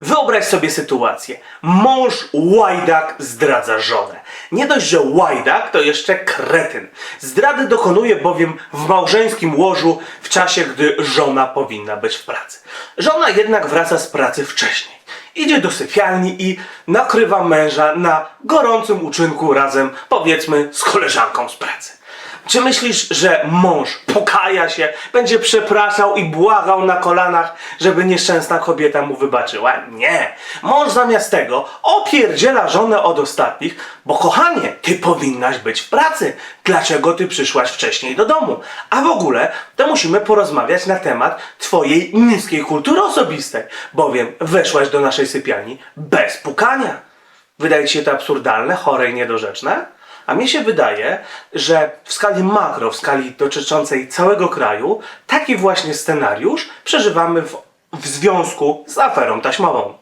Wyobraź sobie sytuację. Mąż łajdak zdradza żonę. Nie dość, że łajdak, to jeszcze kretyn. Zdrady dokonuje bowiem w małżeńskim łożu w czasie, gdy żona powinna być w pracy. Żona jednak wraca z pracy wcześniej. Idzie do sypialni i nakrywa męża na gorącym uczynku razem, powiedzmy, z koleżanką z pracy. Czy myślisz, że mąż pokaja się, będzie przepraszał i błagał na kolanach, żeby nieszczęsna kobieta mu wybaczyła? Nie. Mąż zamiast tego opierdziela żonę od ostatnich, bo kochanie, ty powinnaś być w pracy. Dlaczego ty przyszłaś wcześniej do domu? A w ogóle to musimy porozmawiać na temat twojej niskiej kultury osobistej, bowiem weszłaś do naszej sypialni bez pukania. Wydaje ci się to absurdalne, chore i niedorzeczne? A mnie się wydaje, że w skali makro, w skali dotyczącej całego kraju, taki właśnie scenariusz przeżywamy w, w związku z aferą taśmową.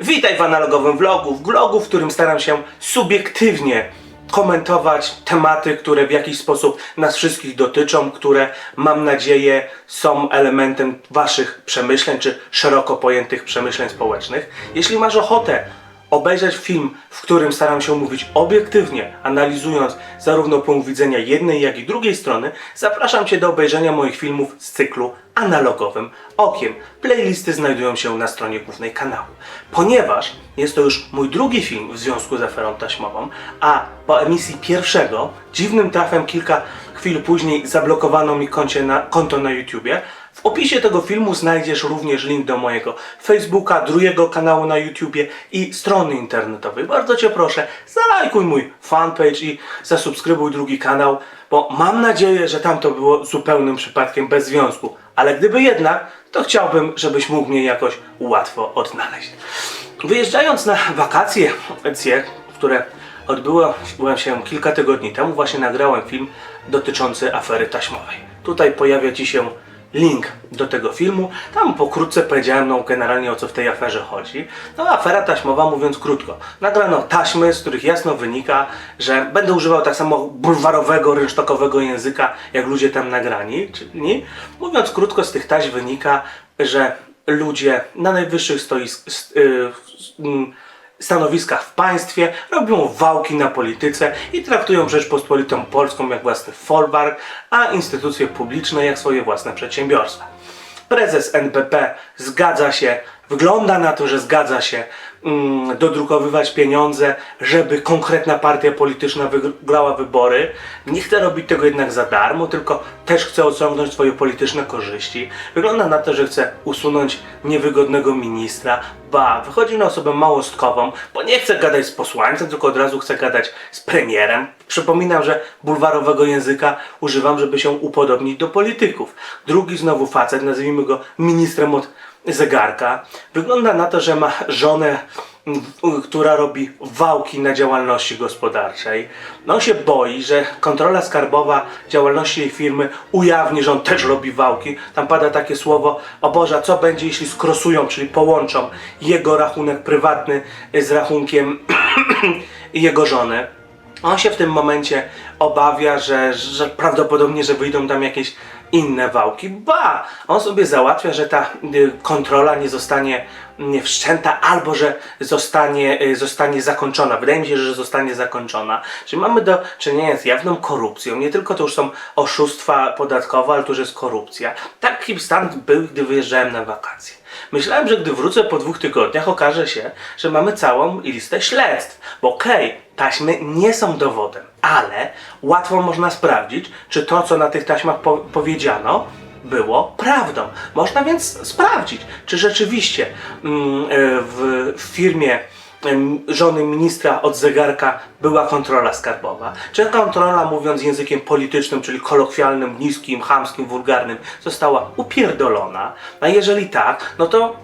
Witaj w analogowym vlogu, w vlogu, w którym staram się subiektywnie komentować tematy, które w jakiś sposób nas wszystkich dotyczą, które mam nadzieję są elementem Waszych przemyśleń, czy szeroko pojętych przemyśleń społecznych. Jeśli masz ochotę obejrzeć film, w którym staram się mówić obiektywnie, analizując zarówno punkt widzenia jednej, jak i drugiej strony, zapraszam Cię do obejrzenia moich filmów z cyklu analogowym okiem. Playlisty znajdują się na stronie głównej kanału. Ponieważ jest to już mój drugi film w związku z aferą taśmową, a po emisji pierwszego, dziwnym trafem kilka chwil później zablokowano mi koncie na, konto na YouTubie, w opisie tego filmu znajdziesz również link do mojego Facebooka, drugiego kanału na YouTubie i strony internetowej. Bardzo Cię proszę, zalajkuj mój fanpage i zasubskrybuj drugi kanał, bo mam nadzieję, że tam to było zupełnym przypadkiem bez związku. Ale gdyby jednak, to chciałbym, żebyś mógł mnie jakoś łatwo odnaleźć. Wyjeżdżając na wakacje, które odbyły się kilka tygodni temu, właśnie nagrałem film dotyczący afery taśmowej. Tutaj pojawia Ci się link do tego filmu. Tam pokrótce powiedziałem no, generalnie o co w tej aferze chodzi. No afera taśmowa mówiąc krótko. Nagrano taśmy, z których jasno wynika, że będę używał tak samo bulwarowego, rynsztokowego języka, jak ludzie tam nagrani. Czyli mówiąc krótko z tych taśm wynika, że ludzie na najwyższych stoisk, st- y, mm, stanowiskach w państwie, robią wałki na polityce i traktują Rzeczpospolitą Polską jak własny folwark, a instytucje publiczne jak swoje własne przedsiębiorstwa. Prezes NBP zgadza się, wygląda na to, że zgadza się dodrukowywać pieniądze, żeby konkretna partia polityczna wygrała wybory. Nie chce robić tego jednak za darmo, tylko też chce osiągnąć swoje polityczne korzyści. Wygląda na to, że chce usunąć niewygodnego ministra, ba, wychodzi na osobę małostkową, bo nie chce gadać z posłańcem, tylko od razu chce gadać z premierem. Przypominam, że bulwarowego języka używam, żeby się upodobnić do polityków. Drugi znowu facet, nazwijmy go ministrem od zegarka. Wygląda na to, że ma żonę, która robi wałki na działalności gospodarczej. No on się boi, że kontrola skarbowa działalności jej firmy ujawni, że on też robi wałki. Tam pada takie słowo, o Boże, co będzie jeśli skrosują, czyli połączą jego rachunek prywatny z rachunkiem jego żony. On się w tym momencie obawia, że, że prawdopodobnie, że wyjdą tam jakieś inne wałki. Ba! On sobie załatwia, że ta y, kontrola nie zostanie nie wszczęta albo że zostanie, y, zostanie zakończona. Wydaje mi się, że zostanie zakończona. Czyli mamy do czynienia z jawną korupcją. Nie tylko to już są oszustwa podatkowe, ale to już jest korupcja. Taki stan był, gdy wyjeżdżałem na wakacje. Myślałem, że gdy wrócę po dwóch tygodniach, okaże się, że mamy całą listę śledztw. Bo okej, taśmy nie są dowodem, ale łatwo można sprawdzić, czy to, co na tych taśmach po powiedziano, było prawdą. Można więc sprawdzić, czy rzeczywiście mm, e, w, w firmie żony ministra od zegarka była kontrola skarbowa. Czy kontrola, mówiąc językiem politycznym, czyli kolokwialnym, niskim, chamskim, wulgarnym, została upierdolona? A jeżeli tak, no to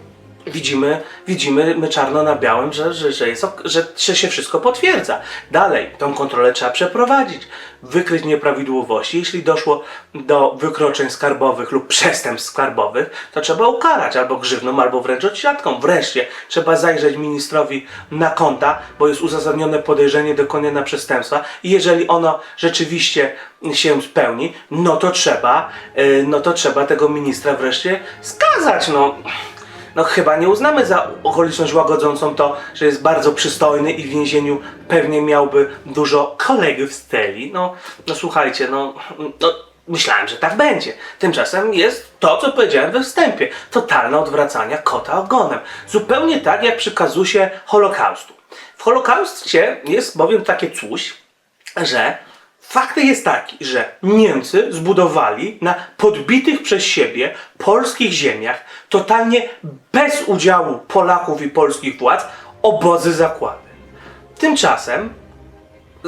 widzimy, widzimy my czarno na białym, że, że, że, jest, że, że się wszystko potwierdza. Dalej, tą kontrolę trzeba przeprowadzić, wykryć nieprawidłowości. Jeśli doszło do wykroczeń skarbowych lub przestępstw skarbowych, to trzeba ukarać albo grzywną, albo wręcz odsiadką. Wreszcie trzeba zajrzeć ministrowi na konta, bo jest uzasadnione podejrzenie dokonania przestępstwa i jeżeli ono rzeczywiście się spełni, no to trzeba, yy, no to trzeba tego ministra wreszcie skazać. No no chyba nie uznamy za okoliczność łagodzącą to, że jest bardzo przystojny i w więzieniu pewnie miałby dużo kolegów z celi. No, no słuchajcie, no, no myślałem, że tak będzie. Tymczasem jest to, co powiedziałem we wstępie. Totalne odwracanie kota ogonem. Zupełnie tak jak przy kazusie Holokaustu. W Holokaustie jest bowiem takie coś, że Fakt jest taki, że Niemcy zbudowali na podbitych przez siebie polskich ziemiach, totalnie bez udziału Polaków i polskich władz, obozy zakłady. Tymczasem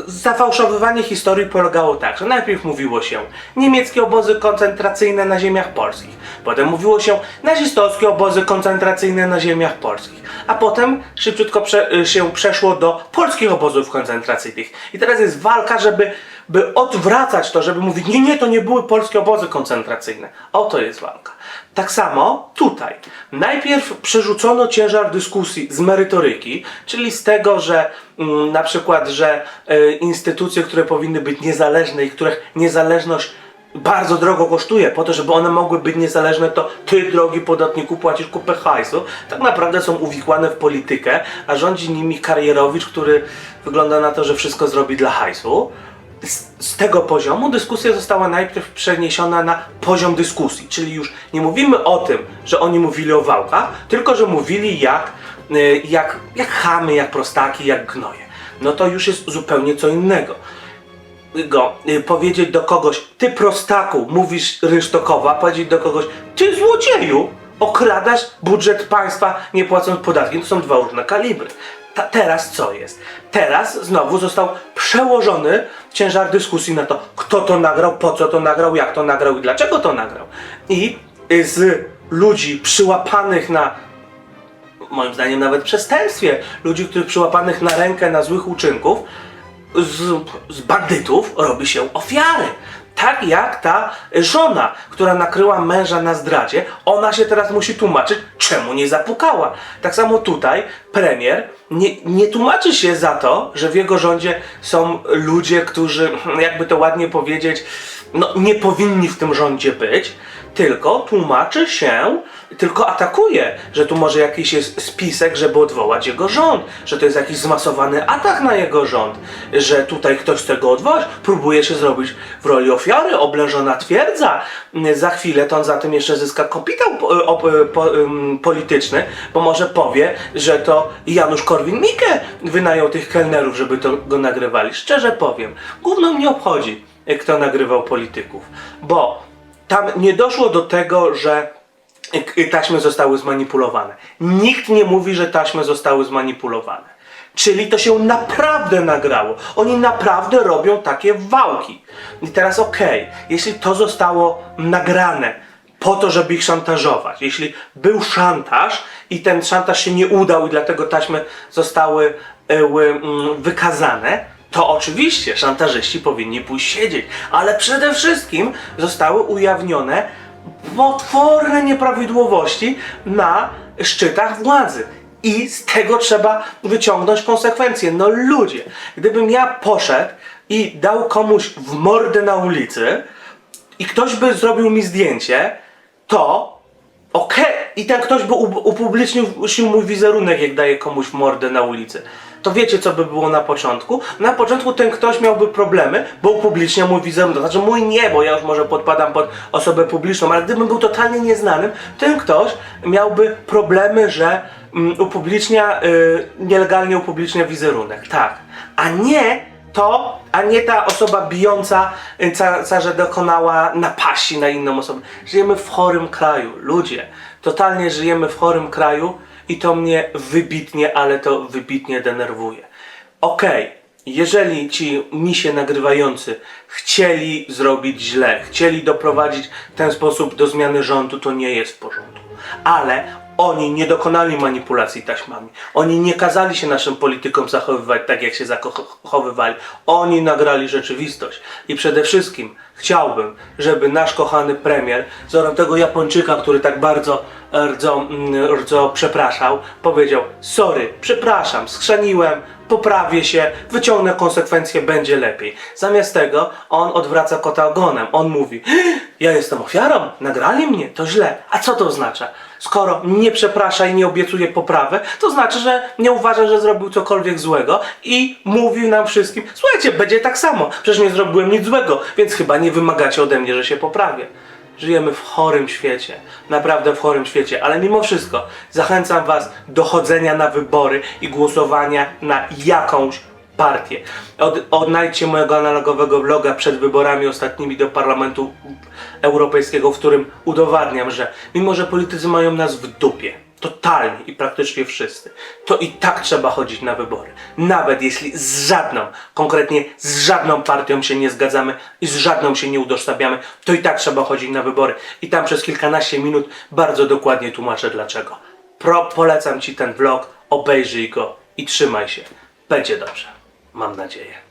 zafałszowywanie historii polegało tak, że najpierw mówiło się niemieckie obozy koncentracyjne na ziemiach polskich, potem mówiło się nazistowskie obozy koncentracyjne na ziemiach polskich, a potem szybciutko prze, się przeszło do polskich obozów koncentracyjnych. I teraz jest walka, żeby by odwracać to, żeby mówić, nie, nie, to nie były polskie obozy koncentracyjne. Oto jest walka. Tak samo tutaj. Najpierw przerzucono ciężar dyskusji z merytoryki, czyli z tego, że mm, na przykład, że e, instytucje, które powinny być niezależne i których niezależność bardzo drogo kosztuje, po to, żeby one mogły być niezależne, to ty, drogi podatniku, płacisz kupę hajsu. Tak naprawdę są uwikłane w politykę, a rządzi nimi karierowicz, który wygląda na to, że wszystko zrobi dla hajsu z, z tego poziomu dyskusja została najpierw przeniesiona na poziom dyskusji, czyli już nie mówimy o tym, że oni mówili o wałkach, tylko że mówili jak, y, jak, jak chamy, jak prostaki, jak gnoje. No to już jest zupełnie co innego. Go, y, powiedzieć do kogoś, ty prostaku, mówisz rynsztokowa, powiedzieć do kogoś, ty złodzieju, okradasz budżet państwa nie płacąc podatki. To są dwa różne kalibry. Ta, teraz co jest? Teraz znowu został przełożony ciężar dyskusji na to, kto to nagrał, po co to nagrał, jak to nagrał i dlaczego to nagrał. I y, z ludzi przyłapanych na moim zdaniem nawet przestępstwie, ludzi, których przyłapanych na rękę na złych uczynków, z, z bandytów robi się ofiary. Tak jak ta żona, która nakryła męża na zdradzie, ona się teraz musi tłumaczyć, czemu nie zapukała. Tak samo tutaj premier nie, nie tłumaczy się za to, że w jego rządzie są ludzie, którzy, jakby to ładnie powiedzieć, no, nie powinni w tym rządzie być, tylko tłumaczy się, tylko atakuje, że tu może jakiś jest spisek, żeby odwołać jego rząd, że to jest jakiś zmasowany atak na jego rząd, że tutaj ktoś chce go odwołać, próbuje się zrobić w roli ofiary, oblężona twierdza. Za chwilę to on za tym jeszcze zyska kapitał po, ym, polityczny, bo może powie, że to Janusz Korwin-Mikke wynajął tych kelnerów, żeby to go nagrywali. Szczerze powiem, gówno mnie obchodzi, kto nagrywał polityków, bo tam nie doszło do tego, że taśmy zostały zmanipulowane. Nikt nie mówi, że taśmy zostały zmanipulowane. Czyli to się naprawdę nagrało. Oni naprawdę robią takie wałki. I teraz okej, jeśli to zostało nagrane po to, żeby ich szantażować, jeśli był szantaż i ten szantaż się nie udał i dlatego taśmy zostały ły, mm, wykazane, to oczywiście szantażyści powinni pójść siedzieć, ale przede wszystkim zostały ujawnione potworne nieprawidłowości na szczytach władzy. I z tego trzeba wyciągnąć konsekwencje. No ludzie, gdybym ja poszedł i dał komuś w mordę na ulicy i ktoś by zrobił mi zdjęcie, to Okej, i ten ktoś by upublicznił mój wizerunek, jak daje komuś mordę na ulicy. To wiecie, co by było na początku? Na początku ten ktoś miałby problemy, bo upublicznia mój wizerunek. Znaczy mój nie, bo ja już może podpadam pod osobę publiczną, ale gdybym był totalnie nieznanym, ten ktoś miałby problemy, że mm, upublicznia, y, nielegalnie upublicznia wizerunek. Tak. A nie to, a nie ta osoba bijąca, y, ca, ca, że dokonała napaści na inną osobę. Żyjemy w chorym kraju, ludzie. Totalnie żyjemy w chorym kraju i to mnie wybitnie, ale to wybitnie denerwuje. Okej, jeżeli ci misie nagrywający chcieli zrobić źle, chcieli doprowadzić w ten sposób do zmiany rządu, to nie jest w porządku. Ale Oni nie dokonali manipulacji taśmami. Oni nie kazali się naszym politykom zachowywać tak, jak się zachowywali. Oni nagrali rzeczywistość. I przede wszystkim chciałbym, żeby nasz kochany premier, wzorem tego Japończyka, który tak bardzo, bardzo, mm, bardzo przepraszał, powiedział: Sorry, przepraszam, skrzaniłem, poprawię się, wyciągnę konsekwencje, będzie lepiej. Zamiast tego on odwraca kota ogonem. On mówi: Ja jestem ofiarą, nagrali mnie, to źle. A co to oznacza? Skoro nie przeprasza i nie obiecuje poprawy, to znaczy, że nie uważa, że zrobił cokolwiek złego i mówił nam wszystkim: Słuchajcie, będzie tak samo, przecież nie zrobiłem nic złego, więc chyba nie wymagacie ode mnie, że się poprawię. Żyjemy w chorym świecie, naprawdę w chorym świecie, ale mimo wszystko zachęcam Was do chodzenia na wybory i głosowania na jakąś partię. Od, odnajdźcie mojego analogowego vloga przed wyborami ostatnimi do Parlamentu Europejskiego, w którym udowadniam, że mimo, że politycy mają nas w dupie, totalnie i praktycznie wszyscy, to i tak trzeba chodzić na wybory. Nawet jeśli z żadną, konkretnie z żadną partią się nie zgadzamy i z żadną się nie utożsamiamy, to i tak trzeba chodzić na wybory. I tam przez kilkanaście minut bardzo dokładnie tłumaczę dlaczego. Pro, polecam Ci ten vlog, obejrzyj go i trzymaj się. Będzie dobrze. Mam nadzieję.